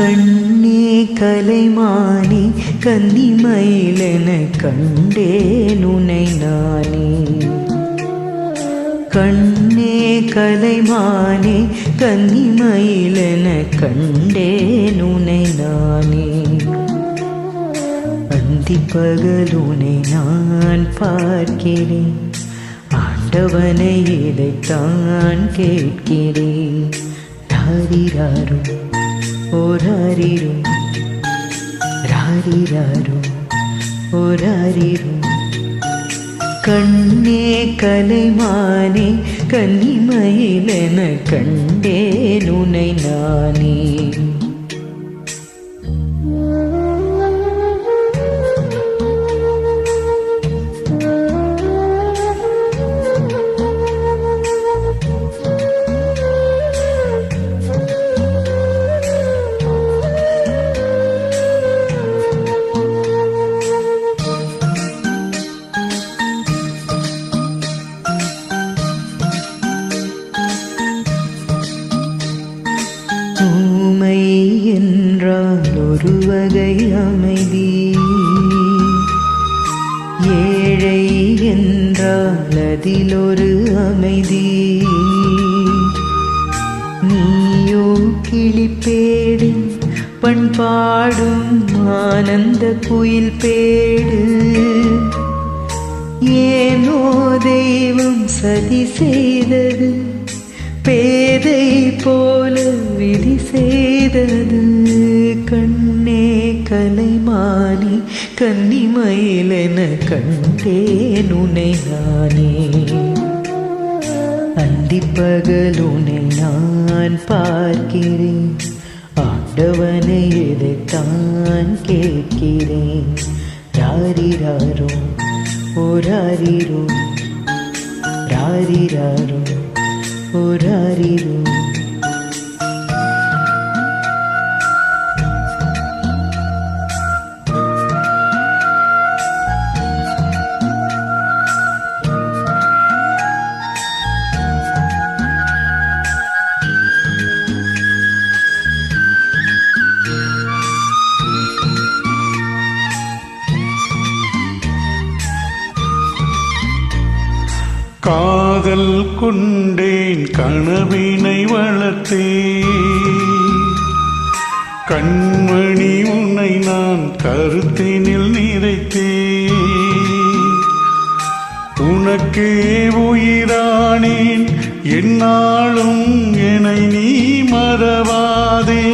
கண்ணே கலைமானி கன்னிமயிலென கண்டேன் உனை நானே. கண்ணே கலைமானே கன்னிமயிலென கண்டேன் உனை நானே. அந்தி பகலுனை நான் பார்க்கிறேன் ஆண்டவனை இதைத்தான் கேட்கிறேன். ராரிராரும் ஓராரிரும் ராரிராரும் ஓராரிரும் கண்ணே கலைமானே கன்னிமயிலென கண்டேன் உனை நானே. ஒரு வகை அமைதி. ஏழை என்றால் அதில் ஒரு அமைதி. நீயோ கிளிப்பேடு பண்பாடும் ஆனந்த குயில் பேடு ஏனோ தெய்வம் சதி செய்தது பேதை போ கலைமானி கன்னிமயிலென கண்டேன் உனை நானே. அந்திப்பகல் நான் பார்க்கிறேன். ஆண்டவனை இதைத்தான் கேட்கிறேன். யாரிராரோ ஓராரிரோ. ராரிராரோ ஓராரிரோ. காதல் கொண்டேன் கனவினை வளர்த்தே கண்மணி உன்னை நான் கருத்தினில் நிறைத்தே உனக்கே உயிரானேன் என்னாலும் என்னை நீ மறவாதே.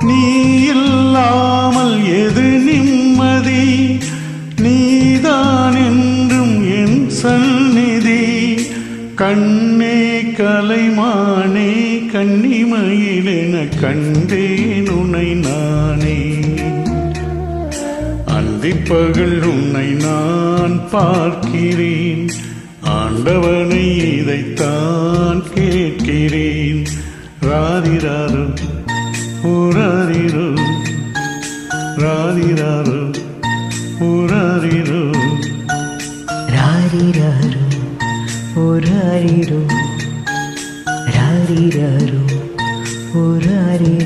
நீ இல்லாமல் எது நிம்மதி? கண்ணே கலைமானே கண்ணிமயிலென கண்டேன் உன்னை நானே. அந்திப்பகல் உன்னை நான் பார்க்கிறேன். ஆண்டவனை இதைத்தான் கேட்கிறேன். ராதிராரு ஊராரிரு ராதிராரு ஊராரிரு ராரிராரோ ഒരാരിരോ രാരിരോ ഒരാരി